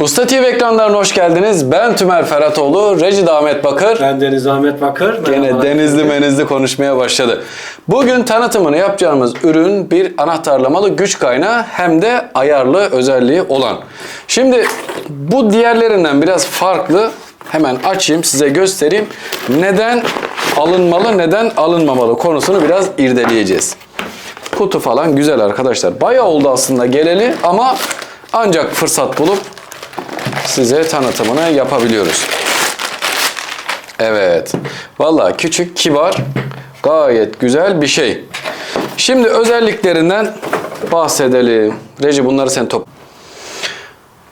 Usta TV ekranlarına hoş geldiniz. Ben Tümer Ferhatoğlu, Reji Ahmet Bakır. Ben Deniz Ahmet Bakır. Gene denizli menizli konuşmaya başladı. Bugün tanıtımını yapacağımız ürün bir anahtarlamalı güç kaynağı hem de ayarlı özelliği olan. Şimdi bu diğerlerinden biraz farklı. Hemen açayım size göstereyim. Neden alınmalı, neden alınmamalı konusunu biraz irdeleyeceğiz. Kutu falan güzel arkadaşlar. Bayağı oldu aslında geleli ama ancak fırsat bulup size tanıtımını yapabiliyoruz. Evet. Vallahi küçük, kibar, gayet güzel bir şey. Şimdi özelliklerinden bahsedelim. Reji bunları sen top.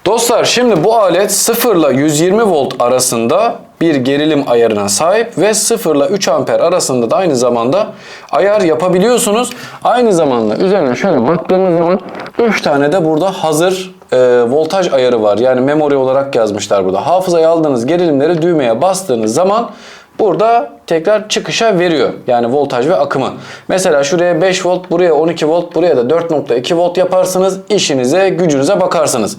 Dostlar şimdi bu alet 0 ile 120 volt arasında bir gerilim ayarına sahip ve 0 ile 3 amper arasında da aynı zamanda ayar yapabiliyorsunuz. Aynı zamanda üzerine şöyle baktığımız zaman 3 tane de burada hazır e, voltaj ayarı var. Yani memori olarak yazmışlar burada. Hafızaya aldığınız gerilimleri düğmeye bastığınız zaman burada tekrar çıkışa veriyor. Yani voltaj ve akımı. Mesela şuraya 5 volt, buraya 12 volt, buraya da 4.2 volt yaparsınız. İşinize, gücünüze bakarsınız.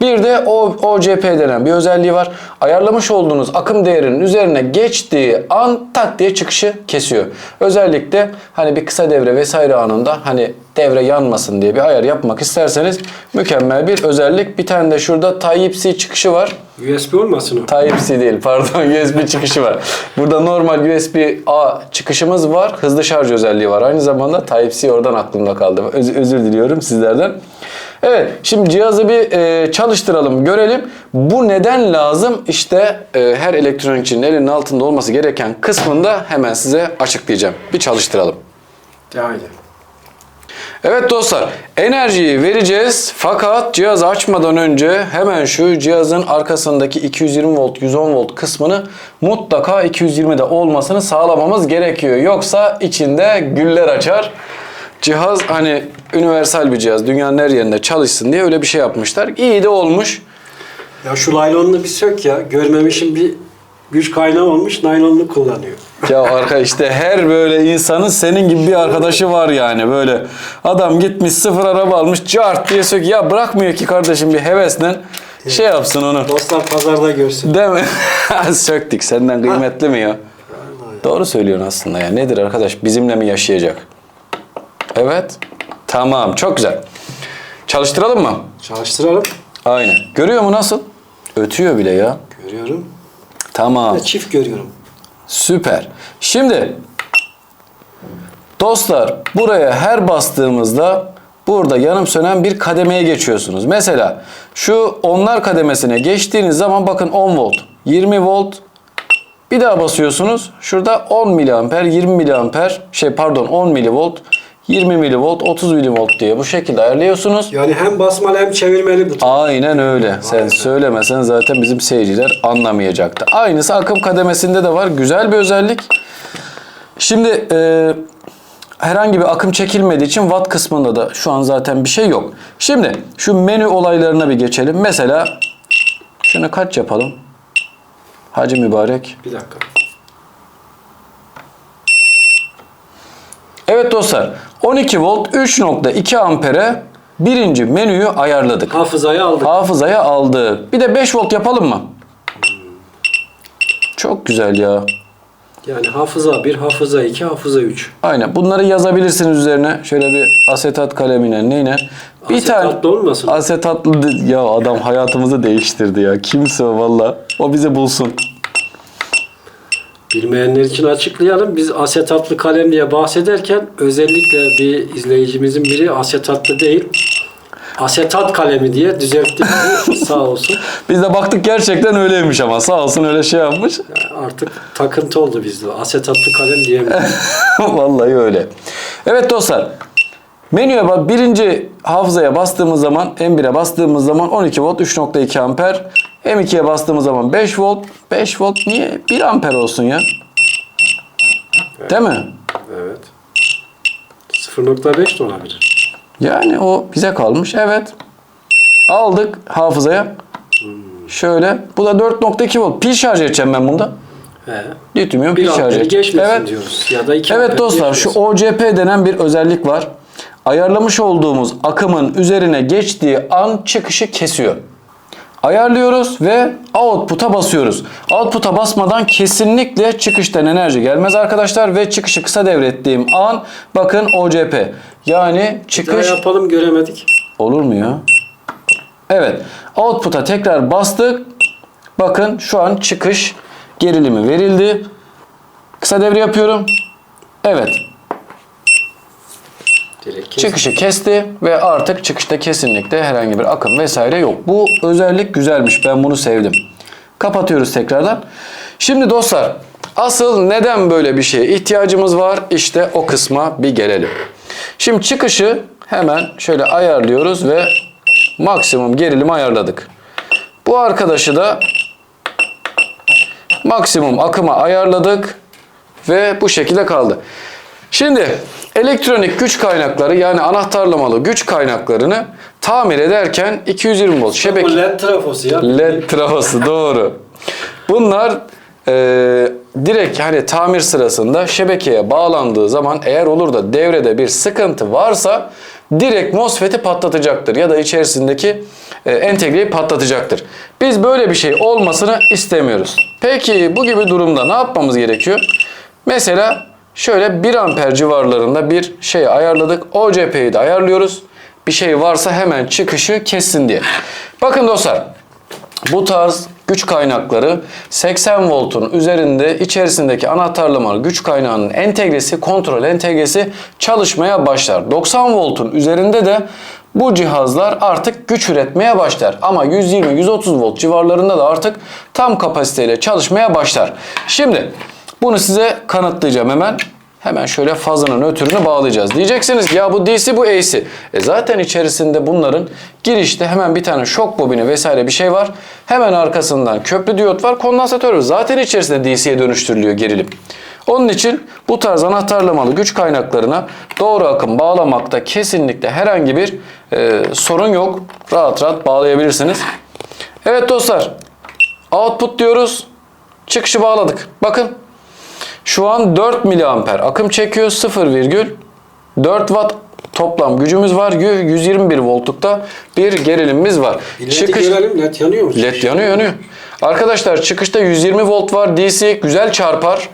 Bir de o OCP denen bir özelliği var. Ayarlamış olduğunuz akım değerinin üzerine geçtiği an tak diye çıkışı kesiyor. Özellikle hani bir kısa devre vesaire anında hani devre yanmasın diye bir ayar yapmak isterseniz mükemmel bir özellik. Bir tane de şurada Type-C çıkışı var. USB olmasın o? Type-C değil pardon USB çıkışı var. Burada normal USB-A çıkışımız var. Hızlı şarj özelliği var. Aynı zamanda Type-C oradan aklımda kaldı. Öz- özür diliyorum sizlerden. Evet şimdi cihazı bir e, çalıştıralım görelim. Bu neden lazım? İşte e, her elektronikçinin elinin altında olması gereken kısmında hemen size açıklayacağım. Bir çalıştıralım. Haydi. Evet dostlar, enerjiyi vereceğiz fakat cihazı açmadan önce hemen şu cihazın arkasındaki 220 volt, 110 volt kısmını mutlaka 220'de olmasını sağlamamız gerekiyor. Yoksa içinde güller açar. Cihaz hani universal bir cihaz, dünyanın her yerinde çalışsın diye öyle bir şey yapmışlar. İyi de olmuş. Ya şu naylonunu bir sök ya. Görmemişim bir güç kaynağı olmuş naylonunu kullanıyor. Ya arka işte her böyle insanın senin gibi bir arkadaşı var yani böyle. Adam gitmiş sıfır araba almış cart diye sök. Ya bırakmıyor ki kardeşim bir hevesle şey yapsın onu. Dostlar pazarda görsün. Değil mi? Söktük senden kıymetli mi ya? Doğru söylüyorsun aslında ya. Nedir arkadaş bizimle mi yaşayacak? Evet. Tamam çok güzel. Çalıştıralım mı? Çalıştıralım. Aynen. Görüyor mu nasıl? Ötüyor bile ya. Görüyorum. Tamam. Ve çift görüyorum. Süper. Şimdi dostlar buraya her bastığımızda burada yanım sönen bir kademeye geçiyorsunuz. Mesela şu onlar kademesine geçtiğiniz zaman bakın 10 volt, 20 volt bir daha basıyorsunuz. Şurada 10 miliamper, 20 miliamper şey pardon 10 milivolt, 20 milivolt, 30 milivolt diye bu şekilde ayarlıyorsunuz. Yani hem basmalı hem çevirmeli buton. Aynen öyle. Sen be. söylemesen zaten bizim seyirciler anlamayacaktı. Aynısı akım kademesinde de var. Güzel bir özellik. Şimdi e, herhangi bir akım çekilmediği için watt kısmında da şu an zaten bir şey yok. Şimdi şu menü olaylarına bir geçelim. Mesela şunu kaç yapalım? Hacı mübarek. Bir dakika. Evet dostlar 12 volt 3.2 ampere birinci menüyü ayarladık. Hafızayı aldık. Hafızaya aldık. Bir de 5 volt yapalım mı? Çok güzel ya. Yani hafıza 1, hafıza 2, hafıza 3. Aynen. Bunları yazabilirsiniz üzerine. Şöyle bir asetat kalemine neyle. Bir tane Asetatlı olmasın? asetatlı ya adam hayatımızı değiştirdi ya. Kimse valla. O bizi bulsun. Bilmeyenler için açıklayalım. Biz asetatlı kalem diye bahsederken özellikle bir izleyicimizin biri asetatlı değil, asetat kalemi diye düzeltti sağ olsun. Biz de baktık gerçekten öyleymiş ama sağ olsun öyle şey yapmış. Artık takıntı oldu bizde. Asetatlı kalem diyemiyoruz. Vallahi öyle. Evet dostlar. Menüye bak birinci hafızaya bastığımız zaman M1'e bastığımız zaman 12 volt 3.2 amper. M2'ye bastığımız zaman 5 volt. 5 volt niye? 1 amper olsun ya. Değil mi? evet. 0.5 de olabilir. Yani o bize kalmış. Evet. Aldık hafızaya. Şöyle. Bu da 4.2 volt. Pil şarj edeceğim ben bunda. He. Lityum pil şarj edeceğim. Evet. diyoruz. Ya da iki Evet dostlar şu geçmesin. OCP denen bir özellik var. Ayarlamış olduğumuz akımın üzerine geçtiği an çıkışı kesiyor. Ayarlıyoruz ve output'a basıyoruz. Output'a basmadan kesinlikle çıkıştan enerji gelmez arkadaşlar ve çıkışı kısa devrettiğim an bakın OCP yani Daha çıkış yapalım göremedik. olur mu ya? Evet. Output'a tekrar bastık. Bakın şu an çıkış gerilimi verildi. Kısa devre yapıyorum. Evet. Çıkışı kesti ve artık çıkışta kesinlikle herhangi bir akım vesaire yok. Bu özellik güzelmiş. Ben bunu sevdim. Kapatıyoruz tekrardan. Şimdi dostlar asıl neden böyle bir şeye ihtiyacımız var? İşte o kısma bir gelelim. Şimdi çıkışı hemen şöyle ayarlıyoruz ve maksimum gerilimi ayarladık. Bu arkadaşı da maksimum akıma ayarladık ve bu şekilde kaldı. Şimdi elektronik güç kaynakları yani anahtarlamalı güç kaynaklarını tamir ederken 220 volt şebeke Bu led trafosu ya. LED trafosu doğru. Bunlar e, direkt hani tamir sırasında şebekeye bağlandığı zaman eğer olur da devrede bir sıkıntı varsa direkt MOSFET'i patlatacaktır ya da içerisindeki e, entegreyi patlatacaktır. Biz böyle bir şey olmasını istemiyoruz. Peki bu gibi durumda ne yapmamız gerekiyor? Mesela şöyle 1 amper civarlarında bir şey ayarladık. OCP'yi de ayarlıyoruz. Bir şey varsa hemen çıkışı kessin diye. Bakın dostlar bu tarz güç kaynakları 80 voltun üzerinde içerisindeki anahtarlamalı güç kaynağının entegresi, kontrol entegresi çalışmaya başlar. 90 voltun üzerinde de bu cihazlar artık güç üretmeye başlar. Ama 120-130 volt civarlarında da artık tam kapasiteyle çalışmaya başlar. Şimdi bunu size kanıtlayacağım hemen. Hemen şöyle fazının ötürünü bağlayacağız. Diyeceksiniz ki ya bu DC bu AC. E zaten içerisinde bunların girişte hemen bir tane şok bobini vesaire bir şey var. Hemen arkasından köprü diyot var. Kondansatör var. Zaten içerisinde DC'ye dönüştürülüyor gerilim. Onun için bu tarz anahtarlamalı güç kaynaklarına doğru akım bağlamakta kesinlikle herhangi bir e, sorun yok. Rahat rahat bağlayabilirsiniz. Evet dostlar. Output diyoruz. Çıkışı bağladık. Bakın şu an 4 miliamper akım çekiyor 0,4 watt toplam gücümüz var. 121 voltlukta bir gerilimimiz var. Bir led'i görelim. Led yanıyor mu? LED yanıyor yanıyor. Arkadaşlar çıkışta 120 volt var. DC güzel çarpar.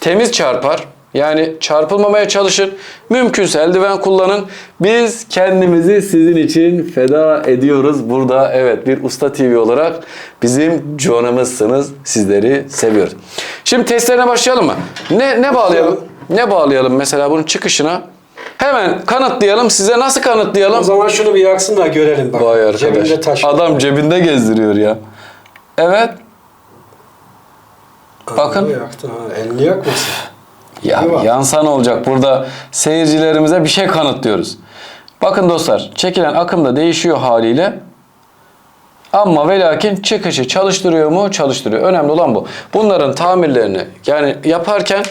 Temiz çarpar. Yani çarpılmamaya çalışın. Mümkünse eldiven kullanın. Biz kendimizi sizin için feda ediyoruz. Burada evet bir Usta TV olarak bizim canımızsınız. Sizleri seviyoruz. Şimdi testlerine başlayalım mı? Ne, ne bağlayalım? Ne bağlayalım mesela bunun çıkışına? Hemen kanıtlayalım. Size nasıl kanıtlayalım? O zaman şunu bir yaksın da görelim bak. Vay arkadaş. Cebinde taş. Adam cebinde gezdiriyor ya. Evet. bakın. Yaktı ha. Elini yakmasın. Ya yansan olacak. Burada seyircilerimize bir şey kanıtlıyoruz. Bakın dostlar çekilen akım da değişiyor haliyle. Ama ve lakin çıkışı çalıştırıyor mu? Çalıştırıyor. Önemli olan bu. Bunların tamirlerini yani yaparken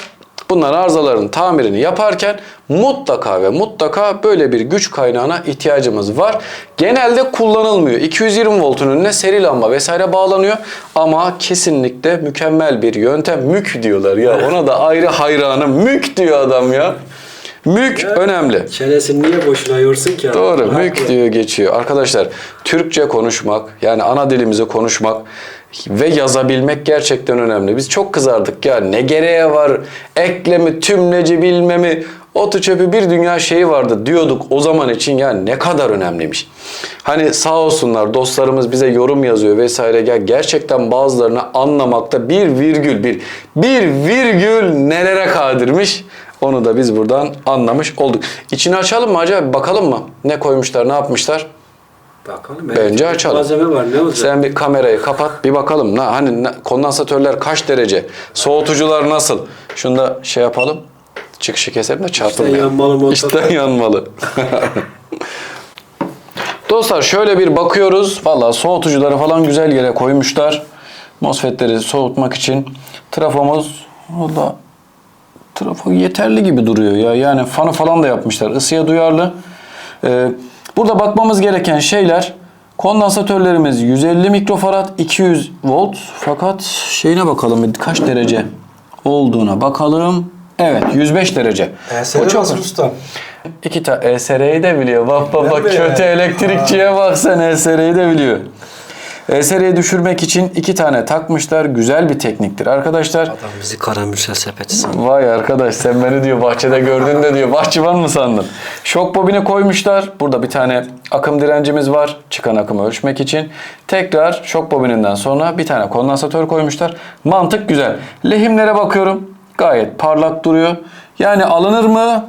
bunların arızaların tamirini yaparken mutlaka ve mutlaka böyle bir güç kaynağına ihtiyacımız var. Genelde kullanılmıyor. 220 voltun önüne seri lamba vesaire bağlanıyor ama kesinlikle mükemmel bir yöntem. Mük diyorlar ya. Ona da ayrı hayranım. Mük diyor adam ya. Mük önemli. Çenesini niye boşuna yorsun ki? adam? Doğru. Mük diyor geçiyor. Arkadaşlar Türkçe konuşmak yani ana dilimizi konuşmak ve yazabilmek gerçekten önemli. Biz çok kızardık ya ne gereğe var eklemi tümleci bilmemi otu çöpü bir dünya şeyi vardı diyorduk o zaman için ya ne kadar önemliymiş. Hani sağ olsunlar dostlarımız bize yorum yazıyor vesaire ya gerçekten bazılarını anlamakta bir virgül bir bir virgül nelere kadirmiş. Onu da biz buradan anlamış olduk. İçini açalım mı acaba? Bakalım mı? Ne koymuşlar, ne yapmışlar? Bakalım. Bence elektrikli açalım. Malzeme var ne olacak? Sen bir kamerayı kapat, bir bakalım. Ne, hani ne- kondansatörler kaç derece? Soğutucular nasıl? Şunu da şey yapalım. Çıkışı keselim de çarpılmayalım. yanmalı motor. İşten yanmalı. Dostlar şöyle bir bakıyoruz. Valla soğutucuları falan güzel yere koymuşlar. MOSFET'leri soğutmak için. Trafomuz valla trafo yeterli gibi duruyor ya. Yani fanı falan da yapmışlar. Isıya duyarlı. Ee, burada bakmamız gereken şeyler kondansatörlerimiz 150 mikrofarad 200 volt fakat şeyine bakalım kaç derece olduğuna bakalım. Evet 105 derece. ESR çok usta? İki tane ESR'yi de biliyor. Bak bak bak kötü elektrikçiye bak sen ESR'yi de biliyor. E, seriye düşürmek için iki tane takmışlar. Güzel bir tekniktir arkadaşlar. Adam bizi karamürsel sepeti sanıyor. Vay arkadaş sen beni diyor bahçede gördün de diyor bahçıvan mı sandın? Şok bobini koymuşlar. Burada bir tane akım direncimiz var. Çıkan akımı ölçmek için. Tekrar şok bobininden sonra bir tane kondansatör koymuşlar. Mantık güzel. Lehimlere bakıyorum. Gayet parlak duruyor. Yani alınır mı?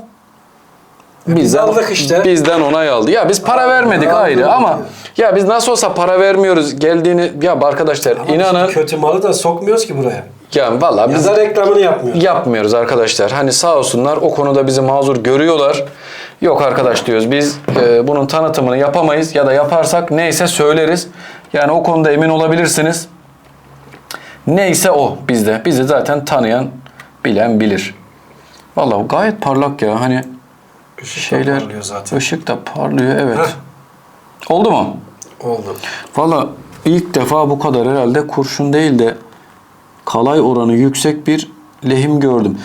Bizden, aldık işte. Bizden onay aldı. Ya biz para vermedik ayrı diyor. ama ya biz nasıl olsa para vermiyoruz geldiğini ya arkadaşlar inanın Kötü malı da sokmuyoruz ki buraya. ya vallahi Ya biz da reklamını yapmıyoruz. yapmıyoruz arkadaşlar. Hani sağ olsunlar o konuda bizi mazur görüyorlar. Yok arkadaş diyoruz biz e, bunun tanıtımını yapamayız ya da yaparsak neyse söyleriz. Yani o konuda emin olabilirsiniz. Neyse o bizde. Bizi zaten tanıyan, bilen bilir. Vallahi gayet parlak ya. Hani Işık şeyler parlıyor zaten. ışık da parlıyor evet. Heh. Oldu mu? Oldu. Valla ilk defa bu kadar herhalde kurşun değil de kalay oranı yüksek bir lehim gördüm.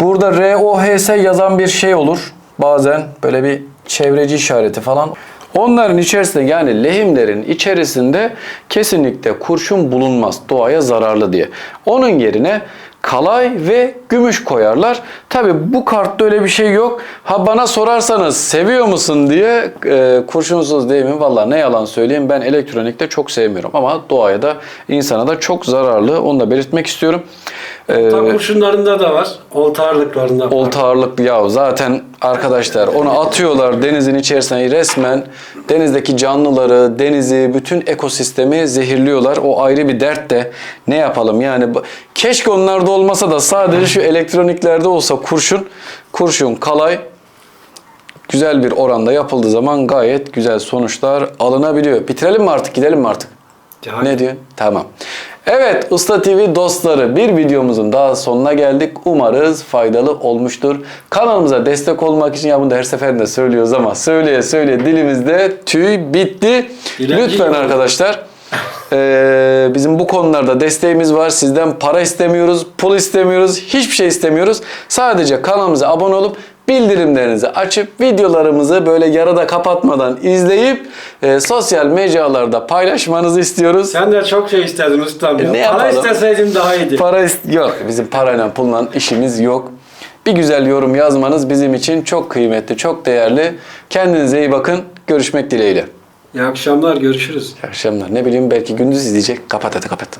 Burada ROHS yazan bir şey olur. Bazen böyle bir çevreci işareti falan. Onların içerisinde yani lehimlerin içerisinde kesinlikle kurşun bulunmaz. Doğaya zararlı diye. Onun yerine kalay ve gümüş koyarlar. Tabi bu kartta öyle bir şey yok. Ha bana sorarsanız seviyor musun diye e, kurşunsuz değil mi? Valla ne yalan söyleyeyim ben elektronikte çok sevmiyorum. Ama doğaya da insana da çok zararlı. Onu da belirtmek istiyorum. E, Tam kurşunlarında da var. Olta ağırlıklarında var. Olta ağırlıklı ya zaten arkadaşlar onu atıyorlar denizin içerisine resmen denizdeki canlıları, denizi, bütün ekosistemi zehirliyorlar. O ayrı bir dert de ne yapalım yani keşke onlarda olmasa da sadece şu elektroniklerde olsa kurşun, kurşun, kalay güzel bir oranda yapıldığı zaman gayet güzel sonuçlar alınabiliyor. Bitirelim mi artık gidelim mi artık? Ya, Ne diyorsun? Tamam. Evet Usta TV dostları bir videomuzun daha sonuna geldik. Umarız faydalı olmuştur. Kanalımıza destek olmak için ya bunu da her seferinde söylüyoruz ama söyleye söyleye dilimizde tüy bitti. Dilenci Lütfen arkadaşlar eee, bizim bu konularda desteğimiz var. Sizden para istemiyoruz, pul istemiyoruz, hiçbir şey istemiyoruz. Sadece kanalımıza abone olup bildirimlerinizi açıp videolarımızı böyle yarıda kapatmadan izleyip eee, sosyal mecralarda paylaşmanızı istiyoruz. Sen de çok şey istedin ustam ya. E, ne Para yapalım? isteseydin daha iyiydi. Para ist- yok. Bizim parayla pulla işimiz yok. Bir güzel yorum yazmanız bizim için çok kıymetli, çok değerli. Kendinize iyi bakın. Görüşmek dileğiyle. İyi akşamlar görüşürüz. İyi akşamlar. Ne bileyim belki gündüz izleyecek. Kapat hadi kapat.